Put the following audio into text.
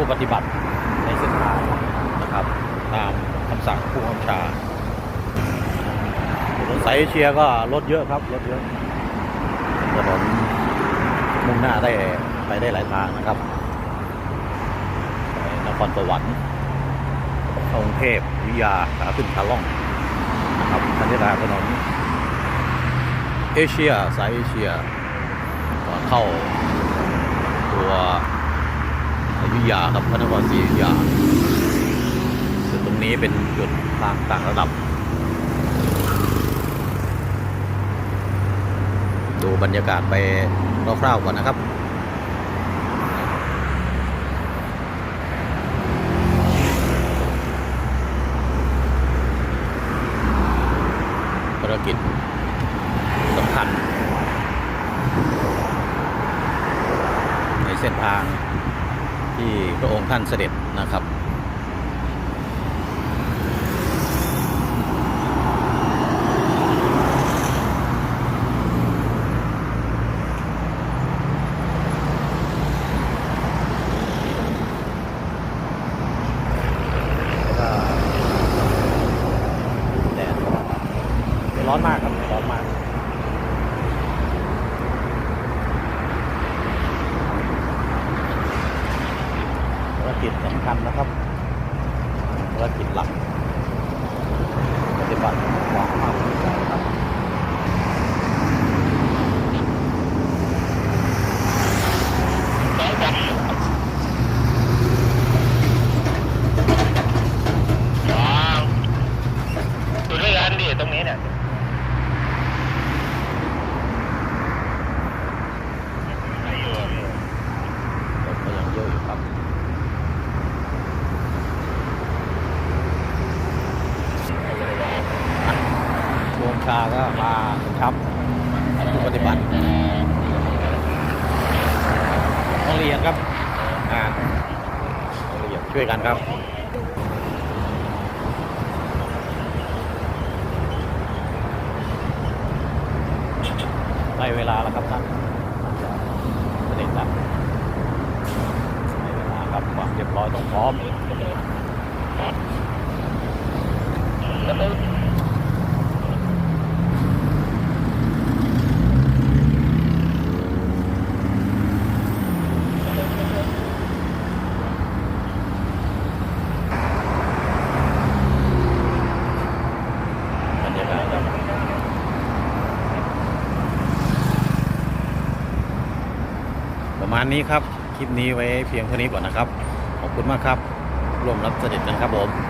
ผู้ปฏิบัติในเส้นทางนะครับ ตามคำสั่งผู้บัญชาถนนสายเอเชียก็รถเยอะครับรถเยอะถนนมุ่งหน้าได้ไปได้หลายทางนะครับนครสวรรค์กรุงเทพวิยาขาขึ้นขาล่องนะครับทันทีทางถนนเอเชียสายเอเชียก่อนเข้าตัว ธยาครับพระนครศรีอยุธยาจุดตรงนี้เป็นจุดทางต่างระดับ ดูบรรยากาศไปคร่าวๆก่อนนะครับภารกิจสำคัญ ในเส้นทาง ที่พระองค์ท่านเสด็จนะครับแดดร้อนไม่ร้อนมากครับร้อนมาก ภาร กิจสำคัญนะครับภารกิจหลักปฏิบัติความภาคภูมิใจครับอ๋ออยู่ด้วยกันดิตรงนี้เนี่ยไม่อยู่อะพี่ รถก็ยังเยอะอยู่ครับ ช่วงชาก็มาครับผู้ปฏิบัติต้องเรียนครับงานต้องเรียนช่วยกันครับได้เวลาแล้วครับท่านเสด็จแล้วได้เวลาครับความเรียบร้อยต้องพร้อมบรรยากาศครับ ประ มาณนี้ครับ คลิปนี้ไว้เพียงเท่านี้ก่อนนะครับ ขอบคุณมากครับร่วมรับเสด็จกันครับผม